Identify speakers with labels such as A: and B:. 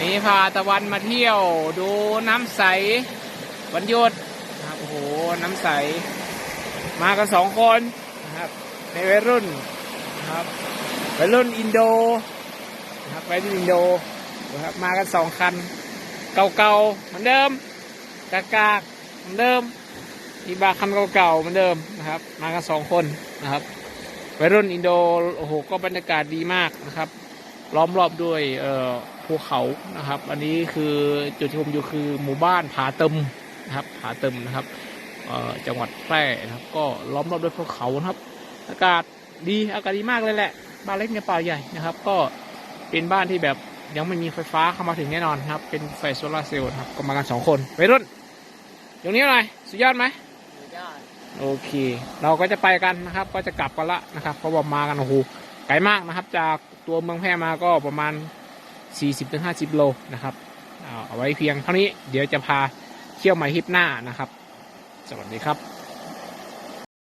A: นี่พาตะวันมาเที่ยว ดูน้ำใสวันหยุดนะครับโอ้โหน้ำใส มากันสองคนนะครับ ในวัยรุ่นนะครับวัยรุ่นอินโดนะครับวัยรุ่นอินโดนะครับมากันสองคัน เก่าๆเหมือนเดิมกากากๆเหมือนเดิมมีบาร์คันเก่าๆเหมือนเดิมนะครับ มากันสองคนนะครับวัยรุ่นอินโดโอ้โหก็บรรยากาศดีมากนะครับ ล้อมรอบด้วยเอ่อ ภูเขานะครับ อันนี้คือจุดที่ผมอยู่คือหมู่บ้านผาเติมนะครับผาเติมนะครับเอ่อจังหวัดแพร่นะครับ ก็ล้อมรอบด้วยภูเขานะครับ อากาศดีอากาศดีมากเลยแหละ บ้านเล็กในป่าใหญ่นะครับ ก็เป็นบ้านที่แบบยังไม่มีไฟฟ้าเข้ามาถึงแน่นอนครับ เป็นไฟโซลาร์เซลล์นะครับก็มากันสองคนวัยรุ่นตรงนี้หน่อยสุดยอดไหมโอเค เราก็จะไปกันนะครับ ก็จะกลับกันละนะครับ เพราะว่ามากันโอ้โหไกลมากนะครับ จากตัวเมืองแพร่มาก็ประมาณ 40-50 โลนะครับเอาไว้เพียงเท่านี้เดี๋ยวจะพาเที่ยวใหม่ทริปหน้านะครับ สวัสดีครับ